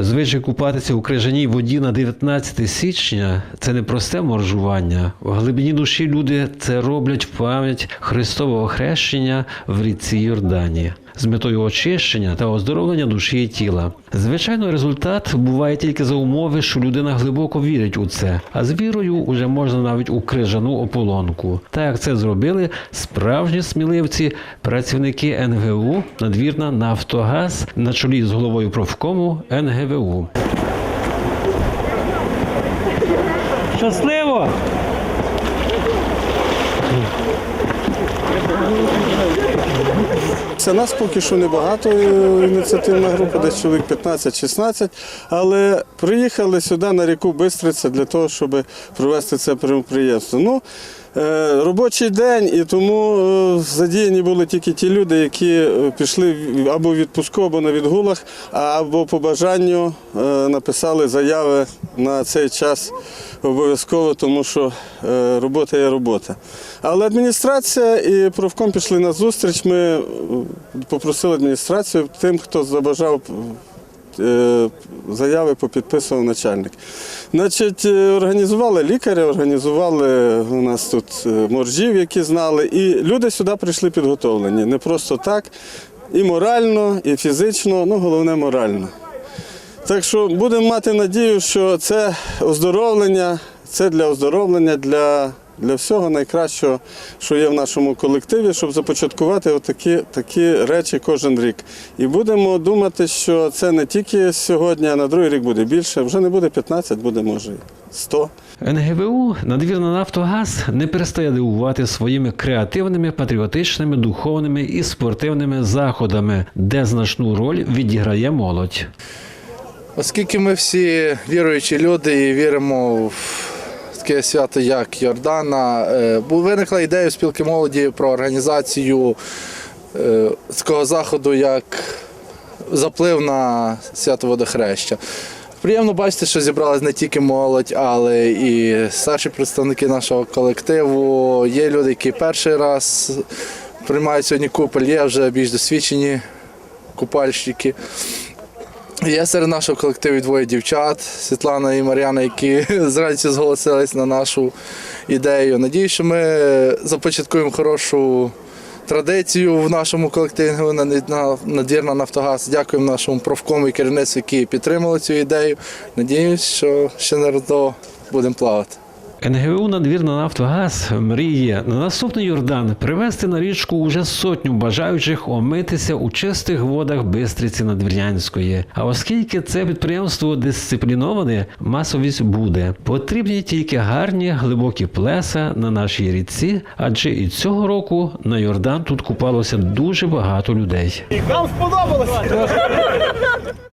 Звичай купатися у крижаній воді на 19 січня це не просте моржування. В глибині душі люди це роблять в пам'ять Христового хрещення в ріці Йордані з метою очищення та оздоровлення душі і тіла. Звичайно, результат буває тільки за умови, що людина глибоко вірить у це, а з вірою уже можна навіть у крижану ополонку. Так як це зробили справжні сміливці, працівники НГУ, надвірна Нафтогаз на чолі з головою профкому НГВУ. Щасливо! Це нас поки що небагато, е, ініціативна група, десь чоловік 15-16, але приїхали сюди на ріку Бистриця для того, щоб провести це підприємство. Ну, робочий день, і тому е, задіяні були тільки ті люди, які е, пішли або в відпуску, або на відгулах, або по бажанню е, написали заяви на цей час обов'язково, тому що е, робота є робота. Але адміністрація і профком пішли на зустріч. Ми е, попросили адміністрацію тим, хто забажав. Е, Заяви попідписував начальник. Значить, е, організували лікаря, організували у нас тут е, моржів, які знали, і люди сюди прийшли підготовлені. Не просто так, і морально, і фізично, ну головне морально. Так що будемо мати надію, що це оздоровлення, це для оздоровлення, для, для всього найкращого, що є в нашому колективі, щоб започаткувати отакі такі речі кожен рік. І будемо думати, що це не тільки сьогодні, а на другий рік буде більше. Вже не буде 15, буде може і 100. НГВУ надвірна Нафтогаз не перестає дивувати своїми креативними, патріотичними, духовними і спортивними заходами, де значну роль відіграє молодь. Оскільки ми всі віруючі люди і віримо в таке свято, як Йордана, е, виникла ідея спілки молоді про організацію е, такого заходу, як заплив на свято водохреща. Приємно бачити, що зібралась не тільки молодь, але і старші представники нашого колективу. Є люди, які перший раз приймають сьогодні купель, є вже більш досвідчені купальщики. Є серед нашого колективу двоє дівчат, Світлана і Мар'яна, які з радістю зголосились на нашу ідею. Надію, що ми започаткуємо хорошу традицію в нашому колективі на надірна Нафтогаз. Дякуємо нашому профкому і керівництву, які підтримали цю ідею. Надіюсь, що ще не будемо плавати. НГУ надвірна Нафтогаз мріє на наступний Йордан привезти на річку уже сотню бажаючих омитися у чистих водах Бистриці Надвірнянської. А оскільки це підприємство дисципліноване, масовість буде. Потрібні тільки гарні глибокі плеса на нашій річці, адже і цього року на Йордан тут купалося дуже багато людей. Нам сподобалося.